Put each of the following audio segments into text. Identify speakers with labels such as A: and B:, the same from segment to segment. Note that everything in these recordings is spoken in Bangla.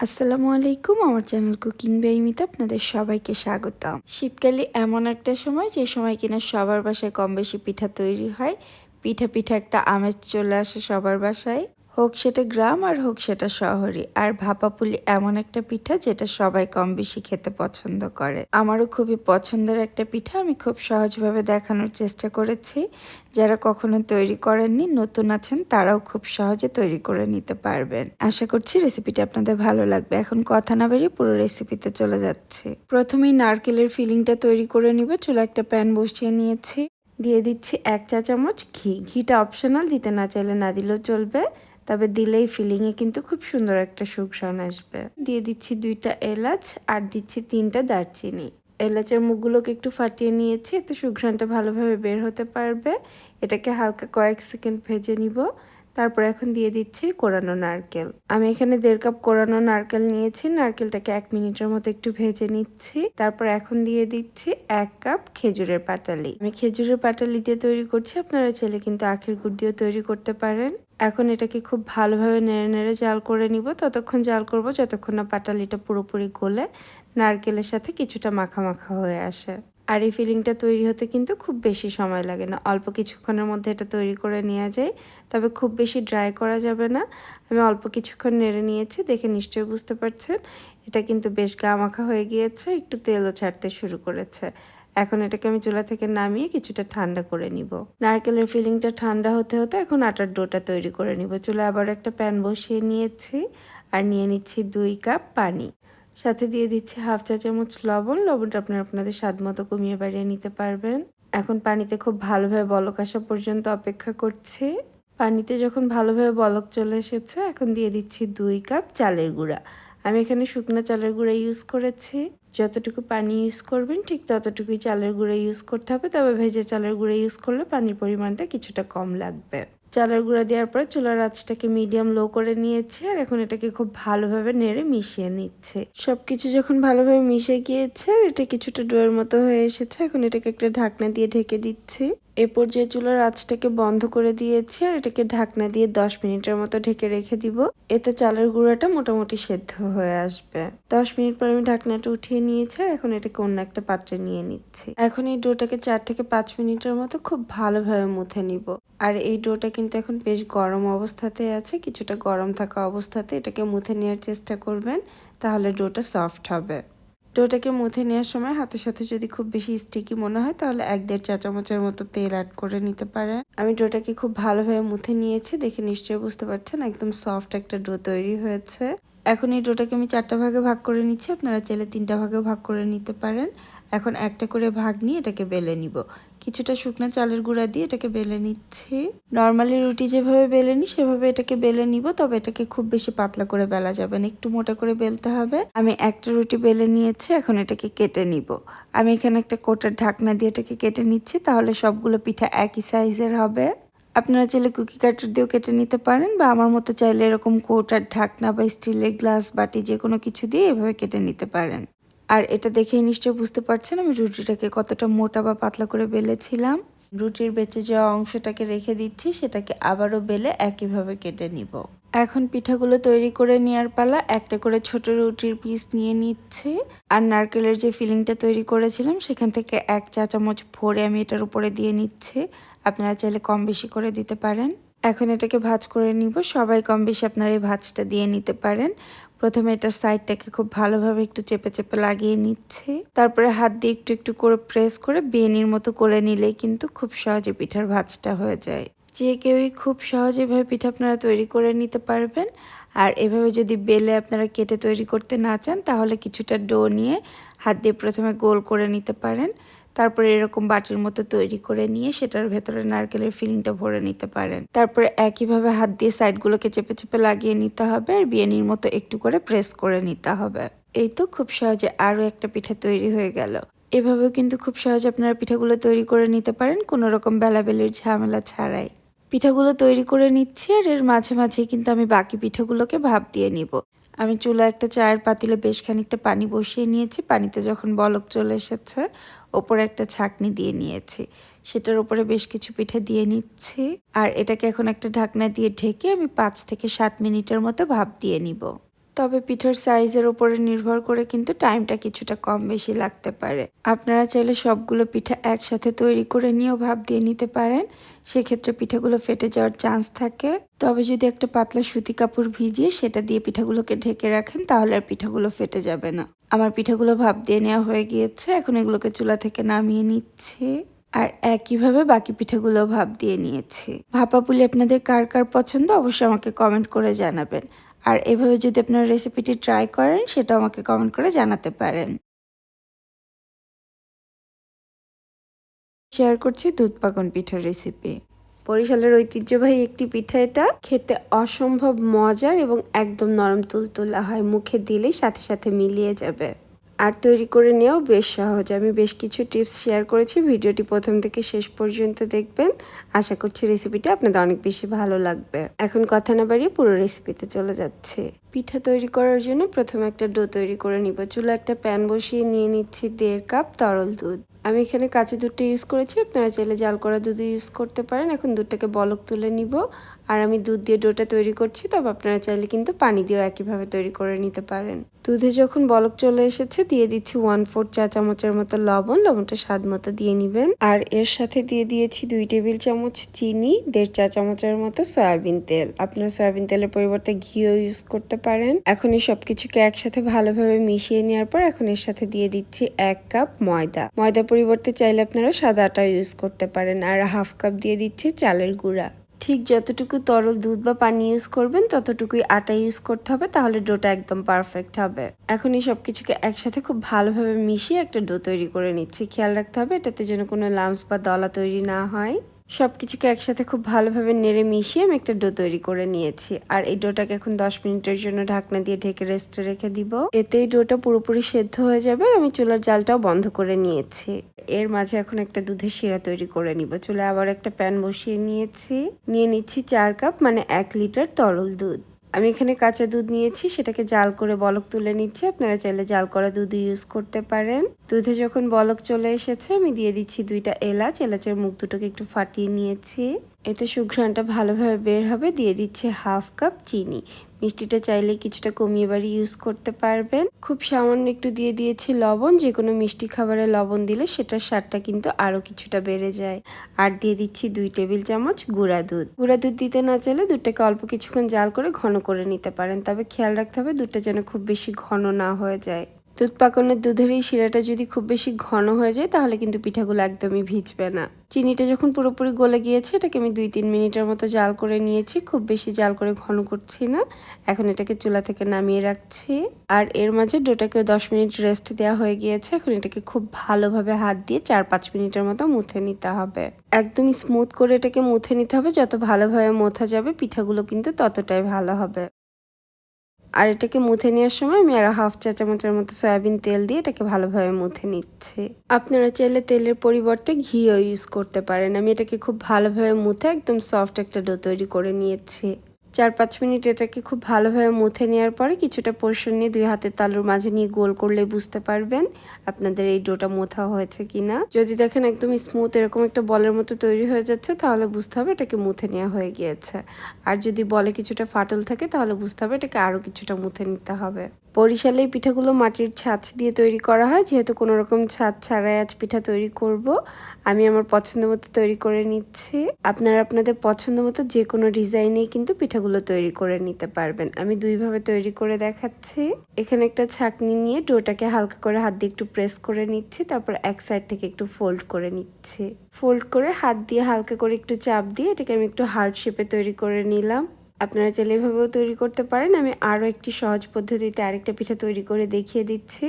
A: আসসালামু আলাইকুম, আমার চ্যানেল কুকিং বেইমিতে আপনাদের সবাইকে স্বাগতম। শীতকালে এমন একটা সময়, যে সময় কিনা সবার বাসায় কম বেশি পিঠা তৈরি হয়। পিঠা পিঠা একটা আমেজ চলে আসে সবার বাসায়। হোক সেটা গ্রাম আর হোক সেটা শহরে আর ভাপাপুলি এমন একটা পিঠা যেটা সবাই কম বেশি খেতে পছন্দ করে। আমারও খুবই পছন্দের একটা পিঠা আমি খুব সহজভাবে দেখানোর চেষ্টা করেছি। যারা কখনো তৈরি করেননি, নতুন আছেন, তারাও খুব সহজে তৈরি করে নিতে পারবেন। আশা করছি রেসিপিটি আপনাদের ভালো লাগবে। এখন কথা না বেরিয়ে পুরো রেসিপিতে চলে যাচ্ছে। প্রথমেই নারকেলের ফিলিংটা তৈরি করে নিব। চুলা একটা প্যান বসিয়ে নিয়েছি। দিয়ে দিচ্ছি এক চা চামচ ঘি। ঘিটা অপশনাল দিতে না চাইলে না দিলেও চলবে। তবে দিলেই ফিলিংয়ে কিন্তু খুব সুন্দর একটা সুঘ্রাণ আসবে। দিয়ে দিচ্ছি দুইটা এলাচ আর দিচ্ছি তিনটা দারচিনি। এলাচের মুখগুলোকে একটু ফাটিয়ে নিয়েছি, এতে সুঘ্রাণটা ভালোভাবে বের হতে পারবে। এটাকে হালকা কয়েক সেকেন্ড ভেজে নিব। তারপর এখন দিয়ে দিচ্ছি কোরানো নারকেল। আমি এখানে দেড় কাপ কোরানো নারকেল নিয়েছি, নারকেলটাকে এক মিনিটের মতো একটু ভেজে নিচ্ছি। তারপর এখন দিয়ে দিচ্ছি এক কাপ খেজুরের পাটালি। আমি খেজুরের পাটালি দিয়ে তৈরি করছি, আপনারা চাইলে কিন্তু আখের গুড় দিয়েও তৈরি করতে পারেন। এখন এটাকে খুব ভালোভাবে নেড়ে নেড়ে জাল করে নিব। ততক্ষণ জাল করব যতক্ষণ না পাটালিটা পুরোপুরি গলে নারকেলের সাথে কিছুটা মাখা মাখা হয়ে আসে। আর এই ফিলিংটা তৈরি হতে কিন্তু খুব বেশি সময় লাগে না। অল্প কিছুক্ষণের মধ্যে এটা তৈরি করে নেওয়া যায়। তবে খুব বেশি ড্রাই করা যাবে না। আমি অল্প কিছুক্ষণ নেড়ে নিয়েছি, দেখে নিশ্চয়ই বুঝতে পারছেন। এটা কিন্তু বেশ গা মাখা হয়ে গিয়েছে, একটু তেলও ছাড়তে শুরু করেছে। এখন এটাকে আমি চুলা থেকে নামিয়ে কিছুটা ঠান্ডা করে নিব। নারকেলের ফিলিংটা ঠান্ডা হতে হতে এখন আটার ডোটা তৈরি করে নিব। চুলা আবার একটা প্যান বসিয়ে নিয়েছি আর নিয়ে নিচ্ছি দুই কাপ পানি। সাথে দিয়ে দিচ্ছি হাফ চা চামচ লবণ। লবণটা আপনারা আপনাদের স্বাদ মতো কমিয়ে বাড়িয়ে নিতে পারবেন। এখন পানিতে খুব ভালোভাবে বলক আসা পর্যন্ত অপেক্ষা করছি। পানিতে যখন ভালোভাবে বলক চলে এসেছে, এখন দিয়ে দিচ্ছি দুই কাপ চালের গুঁড়া। আমি এখানে শুকনো চালের গুঁড়া ইউজ করেছি। যতটুকু পানি ইউজ করবেন, ঠিক ততটুকুই চালের গুঁড়ো ইউজ করতে হবে। তবে ভেজে চালের গুঁড়ো ইউজ করলে পানির পরিমাণটা কিছুটা কম লাগবে। চালের গুঁড়া দেওয়ার পর চুলার আঁচটাকে মিডিয়াম লো করে নিয়েছে আর এখন এটাকে খুব ভালোভাবে নেড়ে মিশিয়ে নিচ্ছে। সব কিছু যখন ভালোভাবে মিশে গিয়েছে, আর এটা কিছুটা ডোয়ের মতো হয়ে এসেছে, এখন এটাকে একটা ঢাকনা দিয়ে ঢেকে দিচ্ছি। এ পর্যায়ে চুলার আঁচটাকে বন্ধ করে দিয়েছি আর এটাকে ঢাকনা দিয়ে দশ মিনিটের মতো ঢেকে রেখে দিব। এতে চালের গুঁড়াটা মোটামুটি সেদ্ধ হয়ে আসবে। দশ মিনিট পর আমি ঢাকনাটা উঠিয়ে নিয়েছি আর এখন এটাকে অন্য একটা পাত্রে নিয়ে নিচ্ছি। এখন এই ডোটাকে চার থেকে পাঁচ মিনিটের মতো খুব ভালোভাবে মুথে নিব। আর এই ডোটা কিন্তু এখন বেশ গরম অবস্থাতে আছে, কিছুটা গরম থাকা অবস্থাতে এটাকে মুথে নেওয়ার চেষ্টা করবেন, তাহলে ডোটা সফট হবে। ডোটাকে মুথে নেওয়ার সময় হাতের সাথে যদি খুব বেশি স্টিকি মনে হয়, তাহলে এক দেড় চা চামচের মতো তেল অ্যাড করে নিতে পারেন আমি ডোটাকে খুব ভালোভাবে মুথে নিয়েছি, দেখে নিশ্চয়ই বুঝতে পারছেন একদম সফট একটা ডো তৈরি হয়েছে। এখন এই ডোটাকে আমি চারটা ভাগে ভাগ করে নিচ্ছি, আপনারা চাইলে তিনটা ভাগে ভাগ করে নিতে পারেন। এখন একটা করে ভাগ নিয়ে এটাকে বেলে নিব। কিছুটা শুকনো চালের গুঁড়া দিয়ে এটাকে বেলে নিচ্ছি। নর্মালি রুটি যেভাবে বেলে নিই, সেভাবে এটাকে বেলে নিব, তবে এটাকে খুব বেশি পাতলা করে বেলা যাবে না, একটু মোটা করে বেলতে হবে। আমি একটা রুটি বেলে নিয়েছি, এখন এটাকে কেটে নিব। আমি এখানে একটা কোটার ঢাকনা দিয়ে এটাকে কেটে নিচ্ছি, তাহলে সবগুলো পিঠা একই সাইজের হবে। আপনারা চাইলে কুকি কাটার দিয়েও কেটে নিতে পারেন, বা আমার মতো চাইলে এরকম কোটার ঢাকনা বা স্টিলের গ্লাস বাটি যে কোনো কিছু দিয়ে এভাবে কেটে নিতে পারেন। আর এটা দেখেই নিশ্চয় বুঝতে পারছেন আমি রুটিটাকে কতটা মোটা বা পাতলা করে বেলেছিলাম। রুটির বেঁচে যাওয়া অংশটাকে রেখে দিচ্ছি, সেটাকে আবারও বেলে একইভাবে কেটে নিব। এখন পিঠাগুলো তৈরি করে নেওয়ার পালা একটা করে ছোট রুটির পিস নিয়ে নিচ্ছে। আর নারকেলের যে ফিলিংটা তৈরি করেছিলাম, সেখান থেকে এক চা চামচ ভরে আমি এটার উপরে দিয়ে নিচ্ছি। আপনারা চাইলে কম বেশি করে দিতে পারেন। এখন এটাকে ভাজ করে নিব। সবাই কম বেশি আপনারা এই ভাজটা দিয়ে নিতে পারেন। প্রথমে এটার সাইডটাকে খুব ভালোভাবে একটু চেপে চেপে লাগিয়ে নিচ্ছে। তারপরে হাত দিয়ে একটু একটু করে প্রেস করে বেনির মতো করে নিলেই কিন্তু খুব সহজে পিঠার ভাজটা হয়ে যায়। যে কেউই খুব সহজে এভাবে পিঠা আপনারা তৈরি করে নিতে পারবেন। আর এভাবে যদি বেলে আপনারা কেটে তৈরি করতে না চান, তাহলে কিছুটা ডো নিয়ে হাত দিয়ে প্রথমে গোল করে নিতে পারেন। তারপরে এরকম বাটির মতো তৈরি করে নিয়ে সেটার ভেতরে নারকেলের ফিলিংটা ভরে নিতে পারেন। তারপরে একইভাবে হাত দিয়ে সাইডগুলোকে চেপে চেপে লাগিয়ে নিতে হবে আর বিয়ানির মতো একটু করে প্রেস করে নিতে হবে। এই তো খুব সহজে আরও একটা পিঠা তৈরি হয়ে গেল। এভাবেও কিন্তু খুব সহজে আপনারা পিঠাগুলো তৈরি করে নিতে পারেন, কোনো রকম বেলাবেলির ঝামেলা ছাড়াই। পিঠাগুলো তৈরি করে নিচ্ছি আর এর মাঝে মাঝে কিন্তু আমি বাকি পিঠাগুলোকে ভাপ দিয়ে নিব। আমি চুলা একটা চায়ের পাতিলে বেশ খানিকটা পানি বসিয়ে নিয়েছি, পানিতে যখন বলক চলে এসেছে ওপরে একটা ছাকনি দিয়ে নিয়েছি। সেটার উপরে বেশ কিছু পিঠা দিয়ে নিচ্ছি। আর এটাকে এখন একটা ঢাকনা দিয়ে ঢেকে আমি পাঁচ থেকে সাত মিনিটের মতো ভাপ দিয়ে নিব। তবে পিঠার সাইজের উপরে নির্ভর করে কিন্তু টাইমটা কিছুটা কম বেশি লাগতে পারে। আপনারা চাইলে সবগুলো পিঠা একসাথে তৈরি করে নিয়েও ভাপ দিয়ে নিতে পারেন। সেক্ষেত্রে পিঠাগুলো ফেটে যাওয়ার চান্স থাকে। তবে যদি একটা পাতলা সুতি কাপড় ভিজিয়ে সেটা দিয়ে পিঠাগুলোকে ঢেকে রাখেন, তাহলে আর পিঠাগুলো ফেটে যাবে না। আমার পিঠাগুলো ভাপ দিয়ে নেওয়া হয়ে গিয়েছে। এখন এগুলোকে চুলা থেকে নামিয়ে নিচ্ছি। আর একইভাবে বাকি পিঠাগুলো ভাপ দিয়ে নিয়েছি। ভাপা পুলি আপনাদের কার কার পছন্দ, অবশ্যই আমাকে কমেন্ট করে জানাবেন। আর এভাবে যদি আপনারা রেসিপিটি ট্রাই করেন সেটা আমাকে কমেন্ট করে জানাতে পারেন। শেয়ার করছি দুধ পাকন পিঠার রেসিপি বরিশালের ঐতিহ্যবাহী একটি পিঠা এটা। খেতে অসম্ভব মজার এবং একদম নরম তুলতুলা হয়। মুখে দিলেই সাথে সাথে মিলিয়ে যাবে। আর তৈরি করে নেওয়াও বেশ সহজ। আমি বেশ কিছু টিপস শেয়ার করেছি। ভিডিওটি প্রথম থেকে শেষ পর্যন্ত দেখবেন। আশা করছি রেসিপিটা আপনাদের অনেক বেশি ভালো লাগবে। এখন কথা না বাড়িয়ে পুরো রেসিপিতে চলে যাচ্ছে। পিঠা তৈরি করার জন্য প্রথমে একটা ডো তৈরি করে নিব। চুলা একটা প্যান বসিয়ে নিয়ে নিচ্ছি দেড় কাপ তরল দুধ। আমি এখানে কাঁচা দুধটা ইউজ করেছি, আপনারা চাইলে জাল করা দুধ ইউজ করতে পারেন। এখন দুধটাকে বলক তুলে নিব। আর আমি দুধ দিয়ে ডোটা তৈরি করছি, তবে আপনারা চাইলে কিন্তু পানি দিয়েও একইভাবে তৈরি করে নিতে পারেন। দুধে যখন বলক চলে এসেছে, দিয়ে দিচ্ছি ওয়ান ফোর চা চামচের মতো লবণ। লবণটা স্বাদ মতো দিয়ে নিবেন। আর এর সাথে দিয়ে দিয়েছি দুই টেবিল চামচ চিনি, দেড় চা চামচের মতো সয়াবিন তেল। আপনারা সয়াবিন তেলের পরিবর্তে ঘিও ইউজ করতে পারেন। এখন এই সবকিছুকে একসাথে ভালোভাবে মিশিয়ে নেওয়ার পর এখন এর সাথে দিয়ে দিচ্ছি এক কাপ ময়দা। ময়দা পরিবর্তে চাইলে আপনারা সাদা আটা ইউজ করতে পারেন আর হাফ কাপ দিয়ে দিচ্ছি চালের গুঁড়া। ঠিক যতটুকু তরল দুধ বা পানি ইউজ করবেন, ততটুকুই আটা ইউজ করতে হবে, তাহলে ডোটা একদম পারফেক্ট হবে। এখন এই সব কিছুকে একসাথে খুব ভালোভাবে মিশিয়ে একটা ডো তৈরি করে নিচ্ছি। খেয়াল রাখতে হবে এটাতে যেন কোনো লামস বা দলা তৈরি না হয়। সব কিছুকে একসাথে খুব ভালোভাবে নেড়ে মিশিয়ে আমি একটা ডো তৈরি করে নিয়েছি। আর এই ডোটাকে এখন দশ মিনিটের জন্য ঢাকনা দিয়ে ঢেকে রেস্টে রেখে দিব। এতে এই ডোটা পুরোপুরি সেদ্ধ হয়ে যাবে আর আমি চুলার জালটাও বন্ধ করে নিয়েছি। এর মাঝে এখন একটা দুধের শিরা তৈরি করে নিব। চুলে আবার একটা প্যান বসিয়ে নিয়েছি। নিয়ে নিচ্ছি চার কাপ মানে এক লিটার তরল দুধ। আমি এখানে কাঁচা দুধ নিয়েছি, সেটাকে জাল করে বলক তুলে নিচ্ছি। আপনারা চাইলে জাল করা দুধ ইউজ করতে পারেন। দুধে যখন বলক চলে এসেছে, আমি দিয়ে দিচ্ছি দুইটা এলাচ। এলাচের মুখ দুটোকে একটু ফাটিয়ে নিয়েছি। এতে সুঘ্রাণটা ভালোভাবে বের হবে। দিয়ে দিচ্ছে হাফ কাপ চিনি। মিষ্টিটা চাইলে কিছুটা কমিয়ে বাড়ি ইউজ করতে পারবেন। খুব সামান্য একটু দিয়ে দিয়েছি লবণ। যে কোনো মিষ্টি খাবারে লবণ দিলে সেটার স্বাদটা কিন্তু আরও কিছুটা বেড়ে যায়। আর দিয়ে দিচ্ছি দুই টেবিল চামচ গুঁড়া দুধ। গুঁড়া দুধ দিতে না চাইলে দুধটাকে অল্প কিছুক্ষণ জাল করে ঘন করে নিতে পারেন। তবে খেয়াল রাখতে হবে দুধটা যেন খুব বেশি ঘন না হয়ে যায়। দুধ পাকনের দুধের এই শিরাটা যদি খুব বেশি ঘন হয়ে যায়, তাহলে কিন্তু পিঠাগুলো একদমই ভিজবে না। চিনিটা যখন পুরোপুরি গলে গিয়েছে, এটাকে আমি দুই তিন মিনিটের মতো জাল করে নিয়েছি। খুব বেশি জাল করে ঘন করছি না। এখন এটাকে চুলা থেকে নামিয়ে রাখছি। আর এর মাঝে ডোটাকেও দশ মিনিট রেস্ট দেওয়া হয়ে গিয়েছে। এখন এটাকে খুব ভালোভাবে হাত দিয়ে চার পাঁচ মিনিটের মতো মুথে নিতে হবে। একদমই স্মুথ করে এটাকে মুথে নিতে হবে। যত ভালোভাবে মোথা যাবে, পিঠাগুলো কিন্তু ততটাই ভালো হবে। আর এটাকে মুথে নেওয়ার সময় আমি আর হাফ চা চামচের মতো সয়াবিন তেল দিয়ে এটাকে ভালোভাবে মুথে নিচ্ছে। আপনারা চাইলে তেলের পরিবর্তে ঘিও ইউজ করতে পারেন। আমি এটাকে খুব ভালোভাবে মুথে একদম সফট একটা ডো তৈরি করে নিয়েছি। চার পাঁচ মিনিট এটাকে খুব ভালোভাবে মুথে নেওয়ার পরে কিছুটা পোর্শন নিয়ে দুই হাতের তালুর মাঝে নিয়ে গোল করলে বুঝতে পারবেন আপনাদের এই ডোটা মোথা হয়েছে কিনা। যদি দেখেন একদম স্মুথ এরকম একটা বলের মতো তৈরি হয়ে যাচ্ছে, তাহলে বুঝতে হবে এটাকে মুথে নেওয়া হয়ে গিয়েছে। আর যদি বলে কিছুটা ফাটল থাকে, তাহলে বুঝতে হবে এটাকে আরও কিছুটা মুথে নিতে হবে। বরিশালে পিঠাগুলো মাটির ছাঁচ দিয়ে তৈরি করা হয়, যেহেতু কোনো রকম ছাঁচ ছাড়াই আজ পিঠা তৈরি করব। আমি আমার পছন্দ মতো তৈরি করে নিচ্ছি। আপনারা আপনাদের পছন্দ মতো যে কোনো ডিজাইনেই কিন্তু পিঠাগুলো তৈরি করে নিতে পারবেন। আমি দুইভাবে তৈরি করে দেখাচ্ছি। এখানে একটা ছাঁকনি নিয়ে ডোটাকে হালকা করে হাত দিয়ে একটু প্রেস করে নিচ্ছি, তারপর এক সাইড থেকে একটু ফোল্ড করে নিচ্ছি। ফোল্ড করে হাত দিয়ে হালকা করে একটু চাপ দিয়ে এটাকে আমি একটু হার্ড শেপে তৈরি করে নিলাম। আপনারা চাইলে এভাবেও তৈরি করতে পারেন। আমি আরও একটি সহজ পদ্ধতিতে আরেকটা পিঠা তৈরি করে দেখিয়ে দিচ্ছি।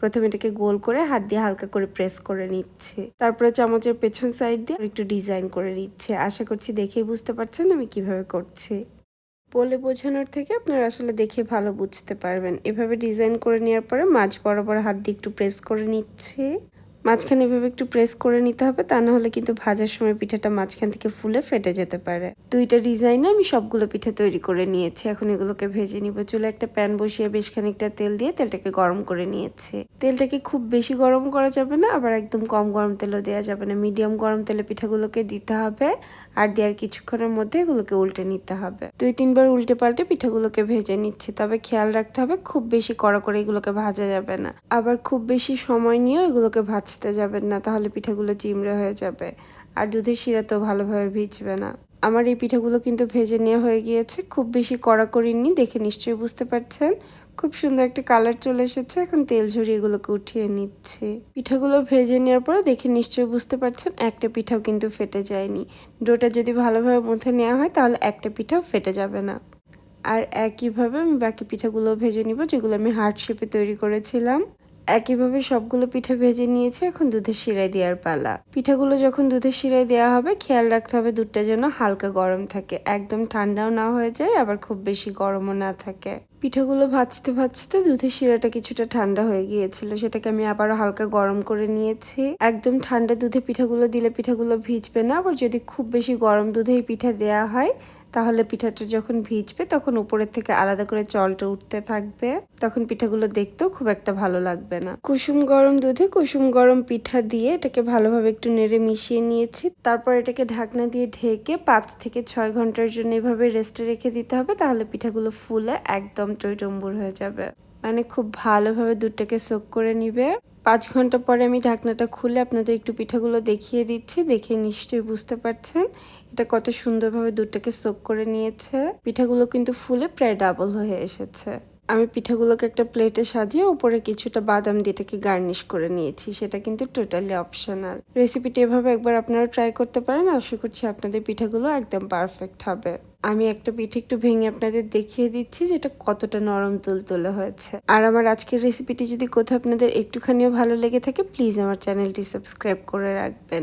A: প্রথমে এটাকে গোল করে হাত দিয়ে হালকা করে প্রেস করে নিচ্ছে। তারপরে চামচের পেছন সাইড দিয়ে একটু ডিজাইন করে নিচ্ছে। আশা করছি দেখেই বুঝতে পারছেন আমি কীভাবে করছি। বলে বোঝানোর থেকে আপনারা আসলে দেখে ভালো বুঝতে পারবেন। এভাবে ডিজাইন করে নেওয়ার পরে মাঝ বরাবর হাত দিয়ে একটু প্রেস করে নিচ্ছে। মাঝখানে এভাবে একটু প্রেস করে নিতে হবে, তা না হলে কিন্তু ভাজার সময় পিঠাটা মাঝখান থেকে ফুলে ফেটে যেতে পারে। দুইটা ডিজাইনে আমি সবগুলো পিঠা তৈরি করে নিয়েছি, এখন এগুলোকে ভেজে নিব। চুলে একটা প্যান বসিয়ে বেশ খানিকটা তেল দিয়ে তেলটাকে গরম করে নিয়েছি। তেলটাকে খুব বেশি গরম করা যাবে না, আবার একদম কম গরম তেলও দেওয়া যাবে না। মিডিয়াম গরম তেলে পিঠাগুলোকে দিতে হবে, আর দেওয়ার কিছুক্ষণের মধ্যে এগুলোকে উল্টে নিতে হবে। দুই তিনবার উল্টে পাল্টে পিঠাগুলোকে ভেজে নিচ্ছি। তবে খেয়াল রাখতে হবে, খুব বেশি কড়া করে এগুলোকে ভাজা যাবে না। আবার খুব বেশি সময় নিয়েও এগুলোকে ভাজতে যাবেন না, তাহলে পিঠাগুলো চিমড়ে হয়ে যাবে। আর দুধের শিরা তো ভালোভাবে ভিজবে না। আমার এই পিঠাগুলো কিন্তু ভেজে নেওয়া হয়ে গিয়েছে। খুব বেশি কড়া করিনি, দেখে নিশ্চয়ই বুঝতে পারছেন। খুব সুন্দর একটা কালার চলে এসেছে। এখন তেল ঝরিয়ে এগুলোকে উঠিয়ে নিচ্ছে। পিঠাগুলো ভেজে নেওয়ার পর দেখে নিশ্চয়ই বুঝতে পারছেন, একটা পিঠাও কিন্তু ফেটে যায়নি। ডোটা যদি ভালোভাবে মুথে নেওয়া হয়, তাহলে একটা পিঠাও ফেটে যাবে না। আর একইভাবে আমি বাকি পিঠাগুলো ভেজে নিব, যেগুলো আমি হার্ট শেপে তৈরি করেছিলাম। একইভাবে সবগুলো পিঠা ভেজে নিয়েছে, এখন দুধের শিরায় দেওয়ার পালা। পিঠাগুলো যখন দুধের শিরায় দেওয়া হবে, খেয়াল রাখতে হবে দুধটা যেন হালকা গরম থাকে। একদম ঠান্ডাও না হয়ে যায়, আবার খুব বেশি গরমও না থাকে। পিঠাগুলো ভাজতে ভাজতে দুধের শিরাটা কিছুটা ঠান্ডা হয়ে গিয়েছিল, সেটাকে আমি আবারও হালকা গরম করে নিয়েছি। একদম ঠান্ডা দুধে পিঠাগুলো দিলে পিঠাগুলো ভিজবে না, আবার যদি খুব বেশি গরম দুধে পিঠা দেওয়া হয় তাহলে পিঠাটা যখন ভিজবে তখন উপরের থেকে আলাদা করে জলটা উঠতে থাকবে। তখন পিঠাগুলো দেখতেও খুব একটা ভালো লাগবে না। কুসুম গরম দুধে কুসুম গরম পিঠা দিয়ে এটাকে ভালোভাবে একটু নেড়ে মিশিয়ে নিয়েছি। তারপর এটাকে ঢাকনা দিয়ে ঢেকে পাঁচ থেকে ছয় ঘণ্টার জন্য এভাবে রেস্টে রেখে দিতে হবে, তাহলে পিঠাগুলো ফুলে একদম টইটম্বুর হয়ে যাবে। মানে খুব ভালোভাবে দুধটাকে সোক করে নিবে। পাঁচ ঘণ্টা পরে আমি ঢাকনাটা খুলে আপনাদের একটু পিঠাগুলো দেখিয়ে দিচ্ছি, দেখে নিশ্চয়ই বুঝতে পারছেন। এটা কত সুন্দরভাবে দুধটাকে সোক করে নিয়েছে। পিঠাগুলো কিন্তু ফুলে প্রায় ডাবল হয়ে এসেছে। আমি পিঠাগুলোকে একটা প্লেটে সাজিয়ে উপরে কিছুটা বাদাম দিয়ে এটাকে গার্নিশ করে নিয়েছি। সেটা কিন্তু টোটালি অপশনাল রেসিপিটি এভাবে একবার আপনারা ট্রাই করতে পারেন। আশা করছি আপনাদের পিঠাগুলো একদম পারফেক্ট হবে। আমি একটা পিঠে একটু ভেঙে আপনাদের দেখিয়ে দিচ্ছি যেটা কতটা নরম তুলতুলে হয়েছে। আর আমার আজকের রেসিপিটি যদি কোথাও আপনাদের একটুখানিও ভালো লেগে থাকে প্লিজ আমার চ্যানেলটি সাবস্ক্রাইব করে রাখবেন।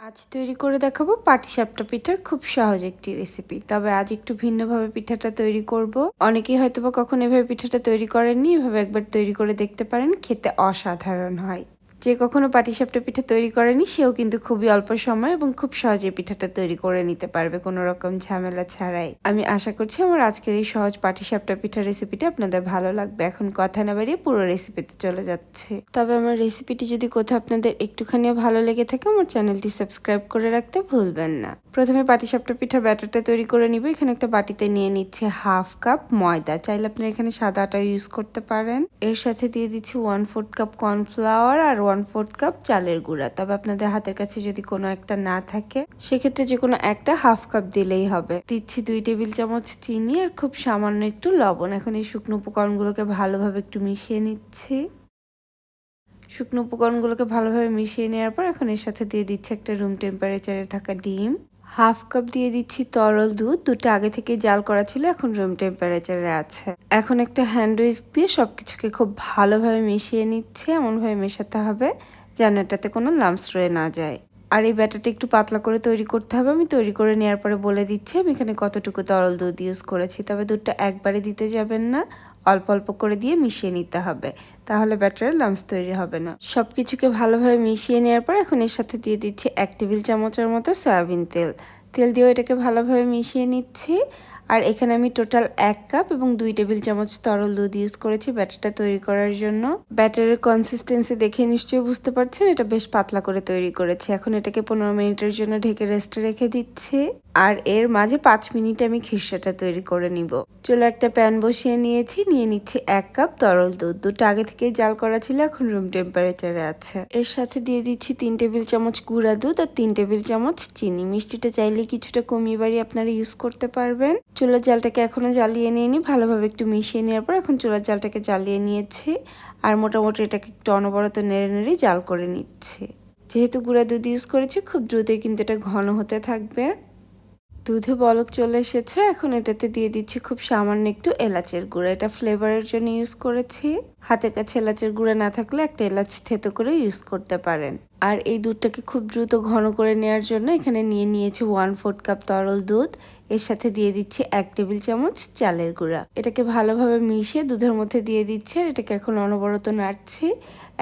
A: আজ তৈরি করে দেখাবো পাটিসাপটা পিঠার খুব সহজ একটি রেসিপি তবে আজ একটু ভিন্নভাবে পিঠাটা তৈরি করব। অনেকেই হয়তোবা কখন এভাবে পিঠাটা তৈরি করেননি, এভাবে একবার তৈরি করে দেখতে পারেন, খেতে অসাধারণ হয়। যে কখনো পাটিসাপটা পিঠা তৈরি করেনি, সেও কিন্তু খুবই অল্প সময় এবং খুব সহজে পিঠাটা তৈরি করে নিতে পারবে কোনো রকম ঝামেলা ছাড়াই। আমি আশা করছি আমার আজকের এই সহজ পাটিসাপটা পিঠা রেসিপিটা আপনাদের ভালো লাগবে। এখন কথা না বাড়িয়ে পুরো রেসিপিতে চলে যাচ্ছে। তবে আমার রেসিপিটি যদি কোথাও আপনাদের একটুখানিও ভালো লেগে থাকে, আমার চ্যানেলটি সাবস্ক্রাইব করে রাখতে ভুলবেন না। প্রথমে পাটিসাপটা পিঠার ব্যাটারটা তৈরি করে নিব। এখানে একটা বাটিতে নিয়ে নিচ্ছে হাফ কাপ ময়দা। চাইলে আপনারা এখানে সাদা আটা ইউজ করতে পারেন। এর সাথে দিয়ে দিচ্ছি ওয়ান ফোর্থ কাপ কর্নফ্লাওয়ার আর ওয়ান ফোর্থ কাপ চালের গুঁড়া। তবে আপনাদের হাতের কাছে যদি কোনো একটা না থাকে, সেক্ষেত্রে যে কোনো একটা হাফ কাপ দিলেই হবে। দিচ্ছি দুই টেবিল চামচ চিনি আর খুব সামান্য একটু লবণ। এখন এই শুকনো উপকরণগুলোকে ভালোভাবে একটু মিশিয়ে নিচ্ছি। শুকনো উপকরণগুলোকে ভালোভাবে মিশিয়ে নেওয়ার পর এখন এর সাথে দিয়ে দিচ্ছি একটা রুম টেম্পারেচারে থাকা ডিম। হাফ কাপ দিয়ে দিচ্ছি তরল দুধ। দুটো আগে থেকে জাল করা ছিল, এখন রুম টেম্পারেচারে আছে। এখন একটা হ্যান্ড উইস্ক দিয়ে সব কিছুকে খুব ভালোভাবে মিশিয়ে নিচ্ছে, এমনভাবে মেশাতে হবে যেন এটাতে কোনো লামস রয়ে না যায়। আর এই ব্যাটারটা একটু পাতলা করে তৈরি করতে হবে। আমি তৈরি করে নেওয়ার পরে বলে দিচ্ছি আমি এখানে কতটুকু তরল দুধ ইউজ করেছি। তবে দুধটা একবারে দিতে যাবেন না। অল্প অল্প করে দিয়ে মিশিয়ে নিতে হবে। তাহলে ব্যাটারের লামস তৈরি হবে না। সব কিছুকে ভালোভাবে মিশিয়ে নেওয়ার পর এখন এর সাথে দিয়ে দিচ্ছি এক টেবিল চামচের মতো সয়াবিন তেল। তেল দিয়েও এটাকে ভালোভাবে মিশিয়ে নিচ্ছি। আর এখানে আমি টোটাল এক কাপ এবং দুই টেবিল চামচ তরল দুধ ইউজ করেছি ব্যাটারটা তৈরি করার জন্য। ব্যাটারের কনসিস্টেন্সি দেখে নিশ্চয়ই বুঝতে পারছেন, এটা বেশ পাতলা করে তৈরি করেছি। এখন এটাকে পনেরো মিনিটের জন্য ঢেকে রেস্টে রেখে দিচ্ছি। আর এর মাঝে পাঁচ মিনিট আমি খিরসাটা তৈরি করে নিব। চলো একটা প্যান বসিয়ে নিয়েছি, নিয়ে নিচ্ছি এক কাপ তরল দুধ। দুধটা আগে থেকেই জাল করা ছিল, এখন রুম টেম্পারেচারে আছে। এর সাথে দিয়ে দিচ্ছি তিন টেবিল চামচ গুঁড়া দুধ আর তিন টেবিল চামচ চিনি। মিষ্টিটা চাইলে কিছুটা কমিয়ে বাড়িয়ে আপনারা ইউজ করতে পারবেন। চুলার জালটাকে এখনও জ্বালিয়ে নিয়ে নি ভালোভাবে একটু মিশিয়ে নেওয়ার পর এখন চুলার জালটাকে জ্বালিয়ে নিয়েছি। আর মোটামুটি এটাকে একটু অনবরত নেড়ে নেড়ে জাল করে নিচ্ছে। যেহেতু গুঁড়া দুধ ইউজ করেছি, খুব দ্রুতই কিন্তু এটা ঘন হতে থাকবে। দুধে বলক চলে এসেছে, এখন এটাতে দিয়ে দিচ্ছি খুব সামান্য একটু এলাচের গুঁড়া। এটা ফ্লেভারের জন্য ইউজ করেছি। হাতের কাছে এলাচের গুঁড়া না থাকলে একটা এলাচ থেতো করে ইউজ করতে পারেন। আর এই দুধটাকে খুব দ্রুত ঘন করে নেওয়ার জন্য এখানে নিয়ে নিয়েছি ওয়ান ফোর্থ কাপ তরল দুধ। এর সাথে দিয়ে দিচ্ছি এক টেবিল চামচ চালের গুঁড়া। এটাকে ভালোভাবে মিশিয়ে দুধের মধ্যে দিয়ে দিচ্ছে আর এটাকে এখন অনবরত নাড়ছি।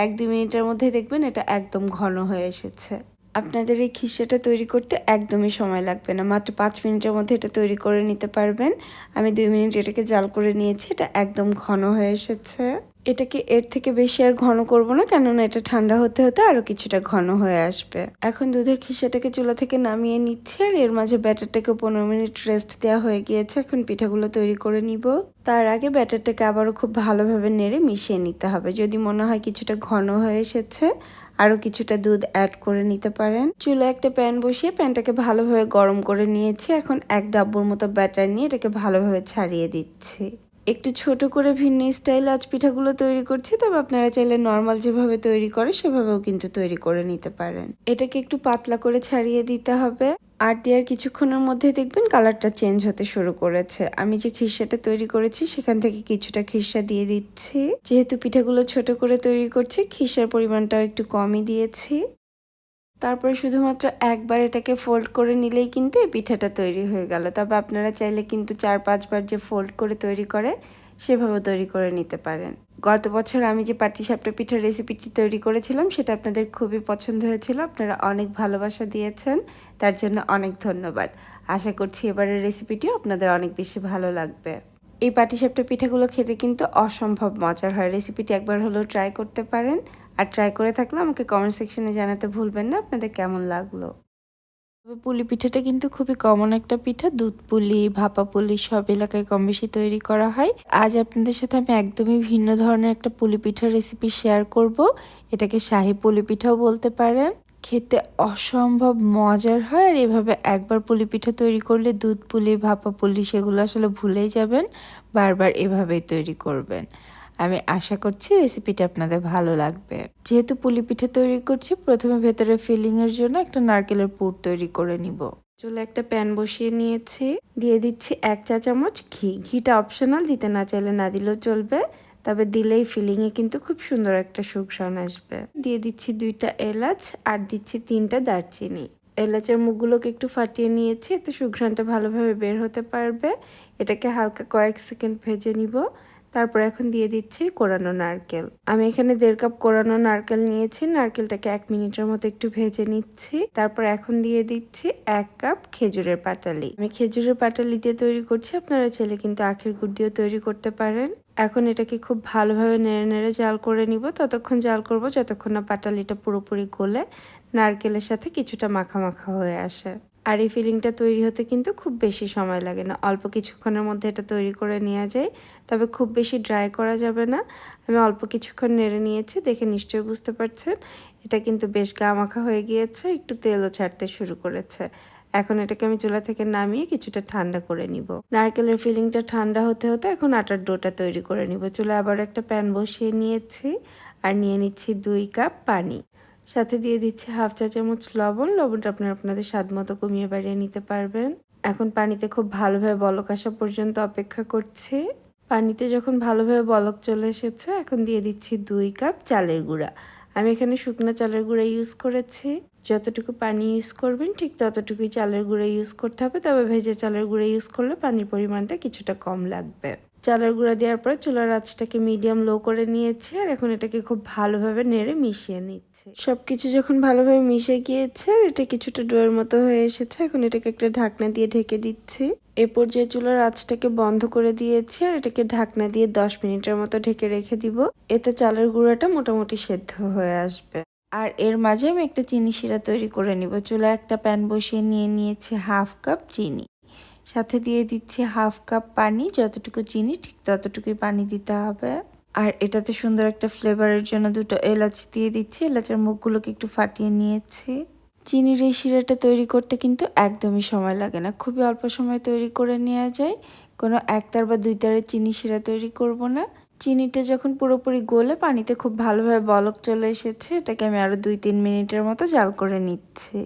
A: এক দুই মিনিটের মধ্যে দেখবেন এটা একদম ঘন হয়ে এসেছে। আপনাদের এই খিসাটা তৈরি করতে একদমই সময় লাগবে না। মাত্র পাঁচ মিনিটের মধ্যে এটা তৈরি করে নিতে পারবেন। আমি দুই মিনিট এটাকে জাল করে নিয়েছি, এটা একদম ঘন হয়ে এসেছে। এটাকে এর থেকে বেশি আর ঘন করব না, কেননা এটা ঠান্ডা হতে হতে আরও কিছুটা ঘন হয়ে আসবে। এখন দুধের খিসাটাকে চুলা থেকে নামিয়ে নিচ্ছে, আর এর মাঝে ব্যাটারটাকে পনেরো মিনিট রেস্ট দেওয়া হয়ে গিয়েছে। এখন পিঠাগুলো তৈরি করে নিব। তার আগে ব্যাটারটাকে আবারও খুব ভালোভাবে নেড়ে মিশিয়ে নিতে হবে। যদি মনে হয় কিছুটা ঘন হয়ে এসেছে আরও কিছুটা দুধ অ্যাড করে নিতে পারেন। চুলে একটা প্যান বসিয়ে প্যানটাকে ভালোভাবে গরম করে নিয়েছি। এখন এক ডাব্বুর মতো ব্যাটার নিয়ে এটাকে ভালোভাবে ছাড়িয়ে দিচ্ছি। একটু ছোট করে ভিন্ন স্টাইল আজ পিঠাগুলো তৈরি করছি। তবে আপনারা চাইলে নর্মাল যেভাবে তৈরি করে, সেভাবেও কিন্তু তৈরি করে নিতে পারেন। এটাকে একটু পাতলা করে ছাড়িয়ে দিতে হবে। আর দেওয়ার কিছুক্ষণের মধ্যে দেখবেন কালারটা চেঞ্জ হতে শুরু করেছে। আমি যে খিসাটা তৈরি করেছি, সেখান থেকে কিছুটা খিসা দিয়ে দিচ্ছি। যেহেতু পিঠাগুলো ছোট করে তৈরি করছি খিসার পরিমাণটাও একটু কমই দিয়েছি। তারপরে শুধুমাত্র একবার এটাকে ফোল্ড করে নিলেই কিন্তু পিঠাটা তৈরি হয়ে গেল। তবে আপনারা চাইলে কিন্তু চার পাঁচবার যে ফোল্ড করে তৈরি করে সেভাবে তৈরি করে নিতে পারেন। গত বছর আমি যে পাটিসাপটা পিঠার রেসিপিটি তৈরি করেছিলাম, সেটা আপনাদের খুবই পছন্দ হয়েছিল। আপনারা অনেক ভালোবাসা দিয়েছেন, তার জন্য অনেক ধন্যবাদ। আশা করছি এবারের রেসিপিটিও আপনাদের অনেক বেশি ভালো লাগবে। এই পাটিসাপটা পিঠাগুলো খেতে কিন্তু অসম্ভব মজার হয়। রেসিপিটি একবার হলেও ট্রাই করতে পারেন। আর ট্রাই করে থাকলে আমাকে কমেন্ট সেকশনে জানাতে ভুলবেন না। আপনাদের কেমন লাগল? পুলি পিঠাটা কিন্তু খুবই কমন একটা পিঠা। দুধ পুলি, ভাপা পুলি সব এলাকায় কম বেশি তৈরি করা হয়। আজ আপনাদের সাথে আমি একদমই ভিন্ন ধরনের একটা পুলি পিঠার রেসিপি শেয়ার করব। এটাকে শাহি পুলি পিঠাও বলতে পারেন। খেতে অসম্ভব মজার হয় আর এভাবে একবার পুলি পিঠা তৈরি করলে দুধ পুলি, ভাপা পুলি সেগুলো আসলে ভুলেই যাবেন। বারবার এভাবেই তৈরি করবেন। আমি আশা করছি রেসিপিটা আপনাদের ভালো লাগবে। যেহেতু পুলি পিঠে তৈরি করছি, প্রথমে ভেতরে ফিলিং এর জন্য একটা নারকেলের পুর তৈরি করে নিব। চুলে একটা প্যান বসিয়ে নিয়েছি। দিয়ে দিচ্ছি এক চা চামচ ঘি। ঘিটা অপশনাল দিতে না চাইলে না দিলেও চলবে, তবে দিলেই ফিলিংয়ে কিন্তু খুব সুন্দর একটা সুঘ্রাণ আসবে। দিয়ে দিচ্ছি দুইটা এলাচ আর দিচ্ছি তিনটা দারচিনি। এলাচের মুখগুলোকে একটু ফাটিয়ে নিয়েছি, এতে সুঘ্রাণটা ভালোভাবে বের হতে পারবে। এটাকে হালকা কয়েক সেকেন্ড ভেজে নিব। তারপর এখন দিয়ে দিচ্ছি কোরানো নারকেল। আমি এখানে দেড় কাপ কোরানো নারকেল নিয়েছি, নারকেলটাকে এক মিনিটের মতো একটু ভেজে নিচ্ছি। তারপর এখন দিয়ে দিচ্ছি এক কাপ খেজুরের পাটালি। আমি খেজুরের পাটালি দিয়ে তৈরি করছি, আপনারা চাইলে কিন্তু আখের গুড় দিয়েও তৈরি করতে পারেন। এখন এটাকে খুব ভালোভাবে নেড়ে নেড়ে জাল করে নিব। ততক্ষণ জাল করব, যতক্ষণ না পাটালিটা পুরোপুরি গলে, নারকেলের সাথে কিছুটা মাখা মাখা হয়ে আসে। আর এই ফিলিংটা তৈরি হতে কিন্তু খুব বেশি সময় লাগে না। অল্প কিছুক্ষণের মধ্যে এটা তৈরি করে নেওয়া যায়, তবে খুব বেশি ড্রাই করা যাবে না। আমি অল্প কিছুক্ষণ নেড়ে নিয়েছি, দেখে নিশ্চয়ই বুঝতে পারছেন। এটা কিন্তু বেশ গা মাখা হয়ে গিয়েছে, একটু তেলও ছাড়তে শুরু করেছে। এখন এটাকে আমি চুলা থেকে নামিয়ে কিছুটা ঠান্ডা করে নিব। নারকেলের ফিলিংটা ঠান্ডা হতে হতে এখন আটার ডোটা তৈরি করে নিব। চুলা আবার একটা প্যান বসিয়ে নিয়েছি, আর নিয়ে নিচ্ছি দুই কাপ পানি। সাথে দিয়ে দিচ্ছি হাফ চা চামচ লবণ। লবণটা আপনারা আপনাদের স্বাদ মতো কমিয়ে বাড়িয়ে নিতে পারবেন। এখন পানিতে খুব ভালোভাবে বলক আসা পর্যন্ত অপেক্ষা করছি। পানিতে যখন ভালোভাবে বলক চলে এসেছে, এখন দিয়ে দিচ্ছি দুই কাপ চালের গুঁড়া। আমি এখানে শুকনো চালের গুঁড়া ইউজ করেছি। যতটুকু পানি ইউজ করবেন, ঠিক ততটুকুই চালের গুঁড়া ইউজ করতে হবে। তবে ভেজে চালের গুঁড়া ইউজ করলে পানির পরিমাণটা কিছুটা কম লাগবে। চালের গুঁড়া দেওয়ার পরে চুলার আঁচটাকে মিডিয়াম লো করে নিয়েছে আর এখন এটাকে খুব ভালোভাবে নেড়ে মিশিয়ে নিচ্ছে। সবকিছু যখন ভালোভাবে মিশে গিয়েছে আর এটা কিছুটা ডোয়ের মতো হয়ে এসেছে, এখন এটাকে একটা ঢাকনা দিয়ে ঢেকে দিচ্ছি। এ পর্যায়ে চুলার আঁচটাকে বন্ধ করে দিয়েছি আর এটাকে ঢাকনা দিয়ে দশ মিনিটের মতো ঢেকে রেখে দিব। এতে চালের গুঁড়াটা মোটামুটি সেদ্ধ হয়ে আসবে। আর এর মাঝে আমি একটা চিনি শিরা তৈরি করে নিব। চুলা একটা প্যান বসিয়ে নিয়ে নিয়েছি হাফ কাপ চিনি। সাথে দিয়ে দিচ্ছি হাফ কাপ পানি, যতটুকু চিনি, ঠিক ততটুকুই পানি দিতে হবে। আর এটাতে সুন্দর একটা ফ্লেভারের জন্য দুটো এলাচ দিয়ে দিচ্ছি। এলাচের মুখগুলোকে একটু ফাটিয়ে নিয়েছি। চিনির এই শিরাটা তৈরি করতে কিন্তু একদমই সময় লাগে না। খুবই অল্প সময় তৈরি করে নেওয়া যায়। কোনো একতার বা দুই তারের চিনি শিরা তৈরি করব না। চিনিটা যখন পুরোপুরি গলে পানিতে খুব ভালোভাবে বলক চলে এসেছে, এটাকে আমি আরও দুই তিন মিনিটের মতো জাল করে নিচ্ছি।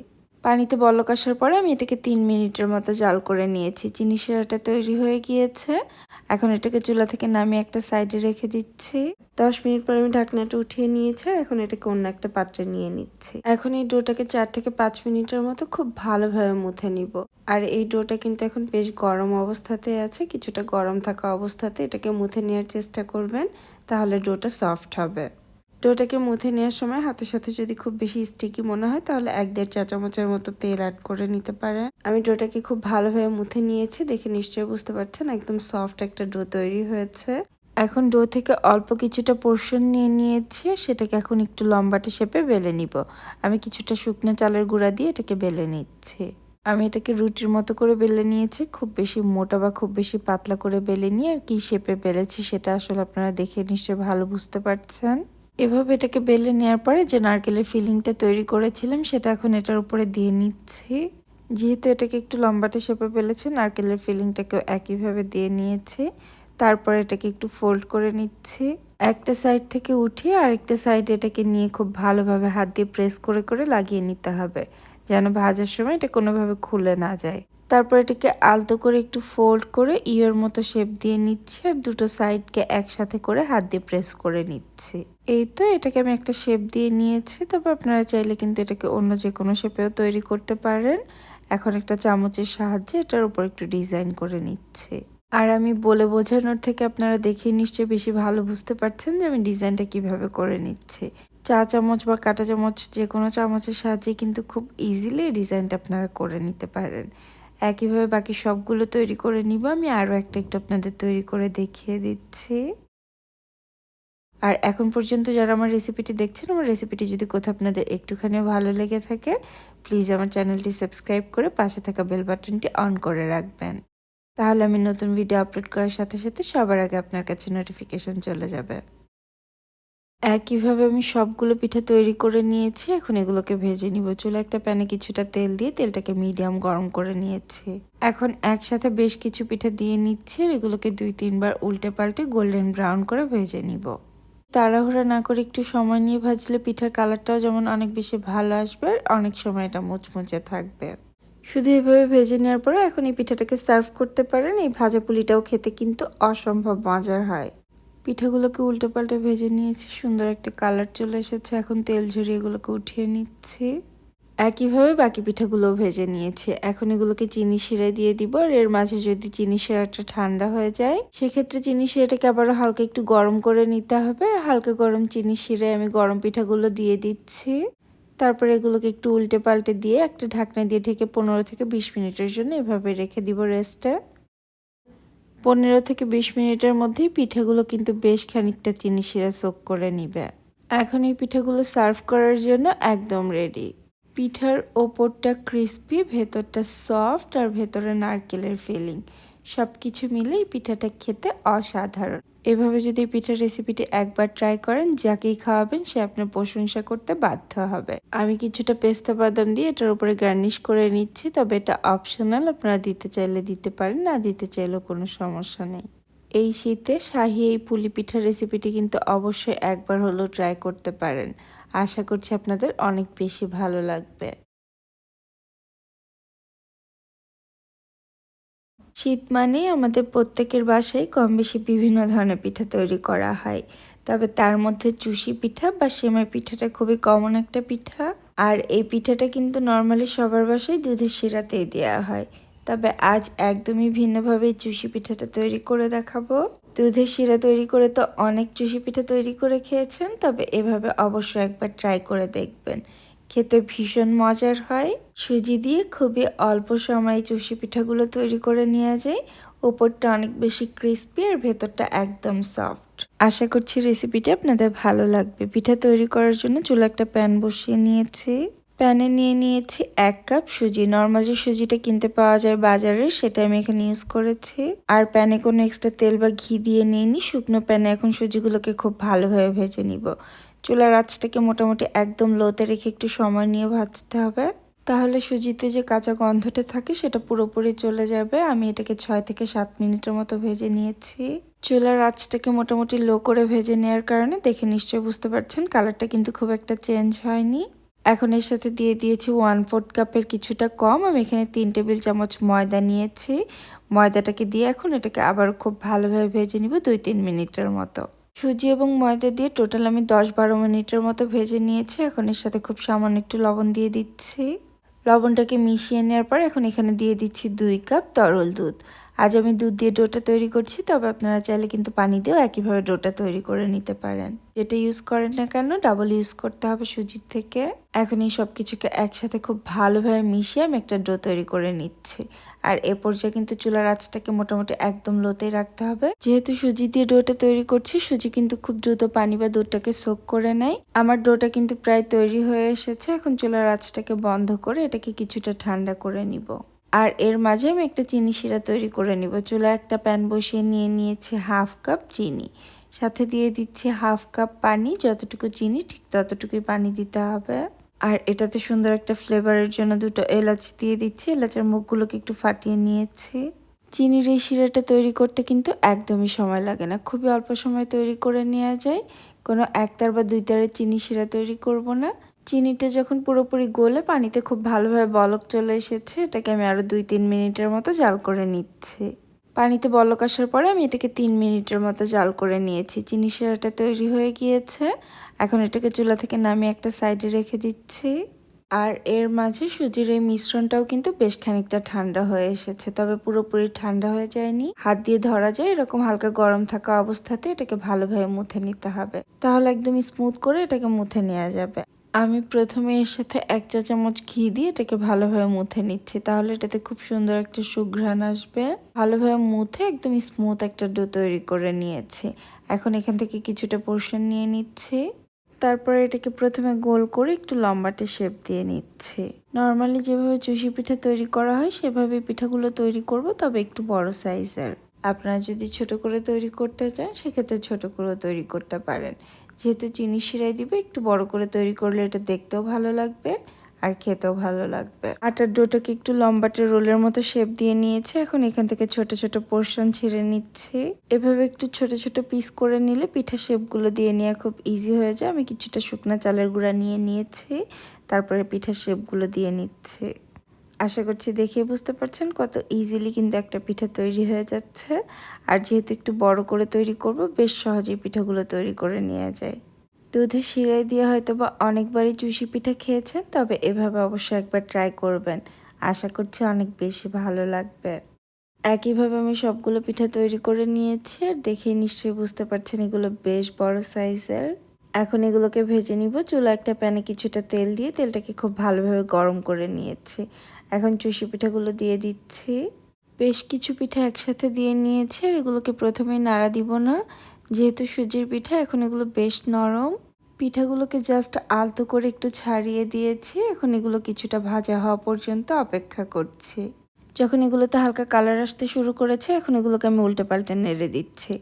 A: পানিতে বলক আসার পরে আমি এটাকে তিন মিনিটের মতো জাল করে নিয়েছি। চিনি শিরাটা তৈরি হয়ে গিয়েছে। এখন এটাকে চুলা থেকে নামিয়ে একটা সাইডে রেখে দিচ্ছি। দশ মিনিট পর আমি ঢাকনাটা উঠিয়ে নিয়েছি এখন এটাকে অন্য একটা পাত্রে নিয়ে নিচ্ছি। এখন এই ডোটাকে চার থেকে পাঁচ মিনিটের মতো খুব ভালোভাবে মুথে নিব। আর এই ডোটা কিন্তু এখন বেশ গরম অবস্থাতে আছে, কিছুটা গরম থাকা অবস্থাতে এটাকে মুথে নেওয়ার চেষ্টা করবেন, তাহলে ডোটা সফট হবে। ডোটাকে মুথে নেওয়ার সময় হাতের সাথে যদি খুব বেশি স্টিকি মনে হয়, তাহলে এক দেড় চা চামচের মতো তেল অ্যাড করে নিতে পারেন আমি ডোটাকে খুব ভালোভাবে মুথে নিয়েছি, দেখে নিশ্চয়ই বুঝতে পারছেন একদম সফট একটা ডো তৈরি হয়েছে। এখন ডো থেকে অল্প কিছুটা পোর্শন নিয়ে নিয়েছি, সেটাকে এখন একটু লম্বাটে শেপে বেলে নিব। আমি কিছুটা শুকনো চালের গুঁড়া দিয়ে এটাকে বেলে নিচ্ছি। আমি এটাকে রুটির মতো করে বেলে নিয়েছি, খুব বেশি মোটা বা খুব বেশি পাতলা করে বেলে নিয়ে আর কি শেপে বেলেছি, সেটা আসলে আপনারা দেখে নিশ্চয়ই ভালো বুঝতে পারছেন। এভাবে এটাকে বেলে নেওয়ার পরে যে নারকেলের ফিলিংটা তৈরি করেছিলাম, সেটা এখন এটার উপরে দিয়ে নিচ্ছি। যেহেতু এটাকে একটু লম্বাটে শেপে বেলেছে, নারকেলের ফিলিংটাকেও একইভাবে দিয়ে নিয়েছি। তারপর এটাকে একটু ফোল্ড করে নিচ্ছি। একটা সাইড থেকে উঠিয়ে আরেকটা সাইড এটাকে নিয়ে খুব ভালোভাবে হাত দিয়ে প্রেস করে করে লাগিয়ে নিতে হবে, যেন ভাজার সময় এটা কোনোভাবে খুলে না যায়। তারপর এটাকে আলতো করে একটু ফোল্ড করে ইয়ের মতো শেপ দিয়ে নিচ্ছি আর দুটো সাইডকে একসাথে করে হাত দিয়ে প্রেস করে নিচ্ছি। এই তো, এটাকে আমি একটা শেপ দিয়ে নিয়েছি। তবে আপনারা চাইলে কিন্তু এটাকে অন্য যে কোনো শেপেও তৈরি করতে পারেন। এখন একটা চামচের সাহায্যে এটার উপর একটু ডিজাইন করে নিচ্ছে। আর আমি বলে বোঝানোর থেকে আপনারা দেখে নিশ্চয়ই বেশি ভালো বুঝতে পারছেন যে আমি ডিজাইনটা কীভাবে করে নিচ্ছে। চা চামচ বা কাঁটা চামচ যে কোনো চামচের সাহায্যে কিন্তু খুব ইজিলি ডিজাইনটা আপনারা করে নিতে পারেন। একইভাবে বাকি সবগুলো তৈরি করে নিব। আমি আরও একটা একটু আপনাদের তৈরি করে দেখিয়ে দিচ্ছি। আর এখন পর্যন্ত যারা আমার রেসিপিটি দেখছেন, আমার রেসিপিটি যদি কোথাও আপনাদের একটুখানি ভালো লেগে থাকে প্লিজ আমার চ্যানেলটি সাবস্ক্রাইব করে পাশে থাকা বেল বাটনটি অন করে রাখবেন। তাহলে আমি নতুন ভিডিও আপলোড করার সাথে সাথে সবার আগে আপনার কাছে নোটিফিকেশন চলে যাবে। একইভাবে আমি সবগুলো পিঠা তৈরি করে নিয়েছি। এখন এগুলোকে ভেজে নিব। চুলে একটা প্যানে কিছুটা তেল দিয়ে তেলটাকে মিডিয়াম গরম করে নিয়েছি। এখন একসাথে বেশ কিছু পিঠা দিয়ে নিচ্ছি এগুলোকে দুই, তিনবার উল্টে পাল্টে গোল্ডেন ব্রাউন করে ভেজে নিব। তাড়াহুড়া না করে একটু সময় নিয়ে ভাজলে পিঠার কালারটাও যেমন অনেক বেশি ভালো আসবে অনেক সময় এটা মুচমুচে থাকবে। শুধু এভাবে ভেজে নেওয়ার পরে এখন এই পিঠাটাকে সার্ভ করতে পারেন। এই ভাজা পুলিটাও খেতে কিন্তু অসম্ভব মজার হয়। পিঠাগুলোকে উল্টে পাল্টে ভেজে নিয়েছি, সুন্দর একটা কালার চলে এসেছে। এখন তেল ঝরিয়ে এগুলোকে উঠিয়ে নিচ্ছি। একইভাবে বাকি পিঠাগুলো ভেজে নিয়েছি। এখন এগুলোকে চিনি শিরায় দিয়ে দিব আর এর মাঝে যদি চিনি শিরাটা ঠান্ডা হয়ে যায়, সেক্ষেত্রে চিনি শিরাটাকে আবারও হালকা একটু গরম করে নিতে হবে। আর হালকা গরম চিনি শিরায় আমি গরম পিঠাগুলো দিয়ে দিচ্ছি। তারপরে এগুলোকে একটু উল্টে পাল্টে দিয়ে একটা ঢাকনা দিয়ে ঢেকে পনেরো থেকে বিশ মিনিটের জন্য এভাবে রেখে দিব রেস্টে। পনেরো থেকে বিশ মিনিটের মধ্যেই পিঠেগুলো কিন্তু বেশ খানিকটা চিনি শিরা সোক করে নিবে। এখন এই পিঠেগুলো সার্ভ করার জন্য একদম রেডি পিঠার ওপরটা ক্রিস্পি ভেতরটা সফট আর ভেতরে নারকেলের ফিলিং সব কিছু মিলেই পিঠাটা খেতে অসাধারণ। এভাবে যদি পিঠার রেসিপিটি একবার ট্রাই করেন, যাকেই খাওয়াবেন, সে আপনার প্রশংসা করতে বাধ্য হবে। আমি কিছুটা পেস্তা বাদাম দিয়ে এটার উপরে গার্নিশ করে নিচ্ছি, তবে এটা অপশনাল আপনারা দিতে চাইলে দিতে পারেন, না দিতে চাইলেও কোনো সমস্যা নেই। এই শীতে শাহি এই পুলি পিঠার রেসিপিটি কিন্তু অবশ্যই একবার হলেও ট্রাই করতে পারেন। আশা করছি আপনাদের অনেক বেশি ভালো লাগবে। শীত মানেই আমাদের প্রত্যেকের বাসায় কম বেশি বিভিন্ন ধরনের পিঠা তৈরি করা হয়। তবে তার মধ্যে চুষি পিঠা বা সেমাই পিঠাটা খুবই কমন একটা পিঠা। আর এই পিঠাটা কিন্তু নর্মালি সবার বাসায় দুধের শিরাতেই দেওয়া হয়। তবে আজ একদমই ভিন্নভাবে চুষি পিঠাটা তৈরি করে দেখাবো। দুধের শিরা তৈরি করে তো অনেক চুষি পিঠা তৈরি করে খেয়েছেন, তবে এভাবে অবশ্যই একবার ট্রাই করে দেখবেন। খেতে ভীষণ মজার হয়। সুজি দিয়ে খুবই অল্প সময়ে চুষি পিঠাগুলো তৈরি করে নেওয়া যায়। ওপরটা অনেক বেশি ক্রিস্পি আর ভেতরটা একদম সফট আশা করছি রেসিপিটা আপনাদের ভালো লাগবে। পিঠা তৈরি করার জন্য চুলা একটা প্যান বসিয়ে নিয়েছি। প্যানে নিয়ে নিয়েছি এক কাপ সুজি। নর্মাল যে সুজিটা কিনতে পাওয়া যায় বাজারে, সেটা আমি এখানে ইউজ করেছি। আর প্যানে কোনো এক্সট্রা তেল বা ঘি দিয়ে নিইনি। শুকনো প্যানে এখন সুজিগুলোকে খুব ভালোভাবে ভেজে নিব। চুলার আঁচটাকে মোটামুটি একদম লোতে রেখে একটু সময় নিয়ে ভাজতে হবে। তাহলে সুজিতে যে কাঁচা গন্ধটা থাকে সেটা পুরোপুরি চলে যাবে। আমি এটাকে ছয় থেকে সাত মিনিটের মতো ভেজে নিয়েছি। চুলার আঁচটাকে মোটামুটি লো করে ভেজে নেওয়ার কারণে দেখে নিশ্চয়ই বুঝতে পারছেন কালারটা কিন্তু খুব একটা চেঞ্জ হয়নি। এখন এর সাথে দিয়ে দিয়েছি ওয়ান ফোর্থ কাপের কিছুটা কম। আমি এখানে তিন টেবিল চামচ ময়দা নিয়েছি। ময়দাটাকে দিয়ে এখন এটাকে আবার খুব ভালোভাবে ভেজে নিব দুই তিন মিনিটের মতো। সুজি এবং ময়দা দিয়ে টোটাল আমি দশ বারো মিনিটের মতো ভেজে নিয়েছি। এখন এর সাথে খুব সামান্য একটু লবণ দিয়ে দিচ্ছি। লবণটাকে মিশিয়ে নেওয়ার পর এখন এখানে দিয়ে দিচ্ছি দুই কাপ তরল দুধ। আজ আমি দুধ দিয়ে ডোটা তৈরি করছি, তবে আপনারা চাইলে কিন্তু পানি দিয়েও একইভাবে ডোটা তৈরি করে নিতে পারেন। যেটা ইউজ করেন না কেন ডাবল ইউজ করতে হবে সুজির থেকে। এখন এই সব কিছুকে একসাথে খুব ভালোভাবে মিশিয়ে আমি একটা ডো তৈরি করে নিচ্ছি। আর এ পর্যায়ে কিন্তু চুলার আঁচটাকে মোটামুটি একদম লোতেই রাখতে হবে। যেহেতু সুজি দিয়ে ডোটা তৈরি করছি, সুজি কিন্তু খুব দ্রুত পানি বা দুধটাকে সোক করে নেয়। আমার ডোটা কিন্তু প্রায় তৈরি হয়ে এসেছে, এখন চুলার আঁচটাকে বন্ধ করে এটাকে কিছুটা ঠান্ডা করে নিব। আর এর মাঝে আমি একটা চিনি শিরা তৈরি করে নিব। চুলা একটা প্যান বসিয়ে নিয়ে নিয়েছি হাফ কাপ চিনি। সাথে দিয়ে দিচ্ছি হাফ কাপ পানি, যতটুকু চিনি, ঠিক ততটুকুই পানি দিতে হবে। আর এটাতে সুন্দর একটা ফ্লেভারের জন্য দুটো এলাচ দিয়ে দিচ্ছি। এলাচের মুখগুলোকে একটু ফাটিয়ে নিয়েছি। চিনির এই শিরাটা তৈরি করতে কিন্তু একদমই সময় লাগে না। খুবই অল্প সময় তৈরি করে নেওয়া যায়। কোনো একতার বা দুই তারের চিনি শিরা তৈরি করব না। চিনিটা যখন পুরোপুরি গলে পানিতে খুব ভালোভাবে বলক চলে এসেছে, এটাকে আমি আরও দুই তিন মিনিটের মতো জাল করে নিচ্ছি। পানিতে বলক আসার পরে আমি এটাকে তিন মিনিটের মতো জাল করে নিয়েছি। চিনি সেরাটা তৈরি হয়ে গিয়েছে। এখন এটাকে চুলা থেকে নামিয়ে একটা সাইডে রেখে দিচ্ছি। আর এর মাঝে সুজির এই মিশ্রণটাও কিন্তু বেশ খানিকটা ঠান্ডা হয়ে এসেছে, তবে পুরোপুরি ঠান্ডা হয়ে যায়নি। হাত দিয়ে ধরা যায়, এরকম হালকা গরম থাকা অবস্থাতে এটাকে ভালোভাবে মুথে নিতে হবে। তাহলে একদম স্মুথ করে এটাকে মুথে নেওয়া যাবে। আমি প্রথমে এর সাথে এক চা চামচ ঘি দিয়ে এটাকে ভালোভাবে মুথে নিচ্ছি। তাহলে এটাতে খুব সুন্দর একটা সুঘ্রাণ আসবে। ভালোভাবে মুথে একদম স্মুথ একটা ডো তৈরি করে নিয়েছি। এখন এখান থেকে কিছুটা পোর্শন নিয়ে নিচ্ছি। তারপরে এটাকে প্রথমে গোল করে একটু লম্বাটে শেপ দিয়ে নিচ্ছে। নর্মালি যেভাবে চুষি পিঠা তৈরি করা হয় সেভাবে পিঠাগুলো তৈরি করব, তবে একটু বড় সাইজের আপনারা যদি ছোট করে তৈরি করতে চান, সেক্ষেত্রে ছোট করেও তৈরি করতে পারেন। যেহেতু চিনি শিরাই দিবে, একটু বড় করে তৈরি করলে এটা দেখতেও ভালো লাগবে আর খেতেও ভালো লাগবে। আটার ডোটাকে একটু লম্বাটে রোলের মতো শেপ দিয়ে নিয়েছে, এখন এখান থেকে ছোট ছোট পোর্শন ছিঁড়ে নিচ্ছি। এভাবে একটু ছোট ছোট পিস করে নিলে পিঠা শেপগুলো দিয়ে নেওয়া খুব ইজি হয়ে যায়। আমি কিছুটা শুকনা চালের গুঁড়া নিয়ে নিয়েছি, তারপরে পিঠা শেপগুলো দিয়ে নিচ্ছি। আশা করছি দেখে বুঝতে পারছেন কত ইজিলি কিন্তু একটা পিঠা তৈরি হয়ে যাচ্ছে। আর যেহেতু একটু বড় করে তৈরি করব, বেশ সহজেই পিঠাগুলো তৈরি করে নেওয়া যায়। দুধে শিরাই দিয়ে হয়তো বা অনেকবারই চুষি পিঠা খেয়েছেন, তবে এভাবে অবশ্যই একবার ট্রাই করবেন। আশা করছি অনেক বেশি ভালো লাগবে। একইভাবে আমি সবগুলো পিঠা তৈরি করে নিয়েছি, আর দেখে নিশ্চয়ই বুঝতে পারছেন এগুলো বেশ বড় সাইজের। এখন এগুলোকে ভেজে নিব। চুলা একটা প্যানে কিছুটা তেল দিয়ে তেলটাকে খুব ভালোভাবে গরম করে নিয়েছি। এখন চুষি পিঠাগুলো দিয়ে দিচ্ছি। বেশ কিছু পিঠা একসাথে দিয়ে নিয়েছি আর এগুলোকে প্রথমে নাড়া দিব না। যেহেতু সুজির পিঠা, এখন এগুলো বেশ নরম। পিঠাগুলোকে জাস্ট আলতো করে একটু ছাড়িয়ে দিয়েছি। এখন এগুলো কিছুটা ভাজা হওয়া পর্যন্ত অপেক্ষা করছি। যখন এগুলোতে হালকা কালার আসতে শুরু করেছে, এখন এগুলোকে আমি উল্টে পাল্টে নেড়ে দিচ্ছি।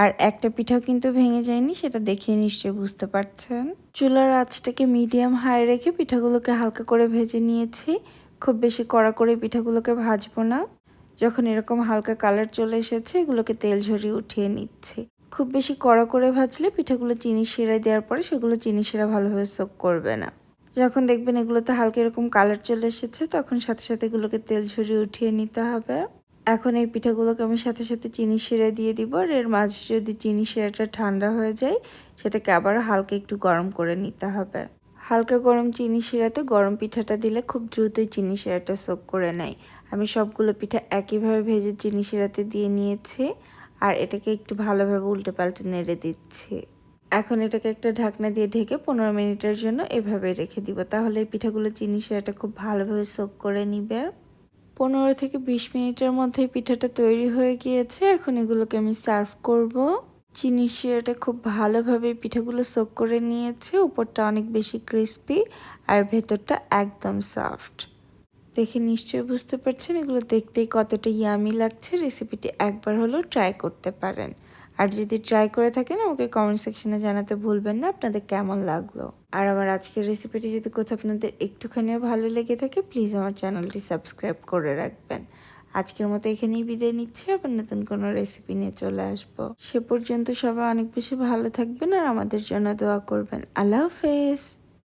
A: আর একটা পিঠাও কিন্তু ভেঙে যায়নি, সেটা দেখে নিশ্চয়ই বুঝতে পারছেন। চুলার আঁচটাকে মিডিয়াম হাই রেখে পিঠাগুলোকে হালকা করে ভেজে নিয়েছি। খুব বেশি কড়া করে পিঠাগুলোকে ভাজবো না। যখন এরকম হালকা কালার চলে এসেছে, এগুলোকে তেল ঝরিয়ে উঠিয়ে নিচ্ছি। খুব বেশি কড়া করে ভাজলে পিঠাগুলো চিনি শিরা দেওয়ার পরে সেগুলো চিনি শিরা ভালোভাবে সোক করবে না। যখন দেখবেন এগুলোতে হালকা এরকম কালার চলে এসেছে, তখন সাথে সাথে এগুলোকে তেল ঝরিয়ে উঠিয়ে নিতে হবে। এখন এই পিঠাগুলোকে আমি সাথে সাথে চিনি শিরা দিয়ে দিব আর এর মাঝে যদি চিনি শিরাটা ঠান্ডা হয়ে যায়, সেটাকে আবার হালকা একটু গরম করে নিতে হবে। হালকা গরম চিনি শিরাতে গরম পিঠাটা দিলে খুব দ্রুতই চিনি শিরাটা সোক করে নেয়। আমি সবগুলো পিঠা একইভাবে ভেজে চিনি শিরাতে দিয়ে নিয়েছি আর এটাকে একটু ভালোভাবে উল্টে পাল্টে নেড়ে দিচ্ছি। এখন এটাকে একটা ঢাকনা দিয়ে ঢেকে পনেরো মিনিটের জন্য এভাবে রেখে দিব। তাহলে এই পিঠাগুলো চিনি শিরাটা খুব ভালোভাবে সোক করে নিবে। পনেরো থেকে বিশ মিনিটের মধ্যে পিঠাটা তৈরি হয়ে গিয়েছে। এখন এগুলোকে আমি সার্ভ করব। চিনি শিরাটা খুব ভালোভাবে পিঠাগুলো সোক করে নিয়েছে। উপরটা অনেক বেশি ক্রিস্পি আর ভেতরটা একদম সফট দেখে নিশ্চয়ই বুঝতে পারছেন, এগুলো দেখতেই কতটা ইয়ামি লাগছে। রেসিপিটি একবার হলেও ট্রাই করতে পারেন। আর যদি ট্রাই করে থাকেন, আমাকে কমেন্ট সেকশনে জানাতে ভুলবেন না, আপনাদের কেমন লাগল? আর আমার আজকের রেসিপিটি যদি কোথাও আপনাদের একটুখানিও ভালো লেগে থাকে প্লিজ আমার চ্যানেলটি সাবস্ক্রাইব করে রাখবেন। আজকের মতো এখানেই বিদায় নিচ্ছি। আবার নতুন কোনো রেসিপি নিয়ে চলে আসব। সে পর্যন্ত সবাই অনেক বেশি ভালো থাকবেন আর আমাদের জন্য দোয়া করবেন। আল্লাহ হাফেজ।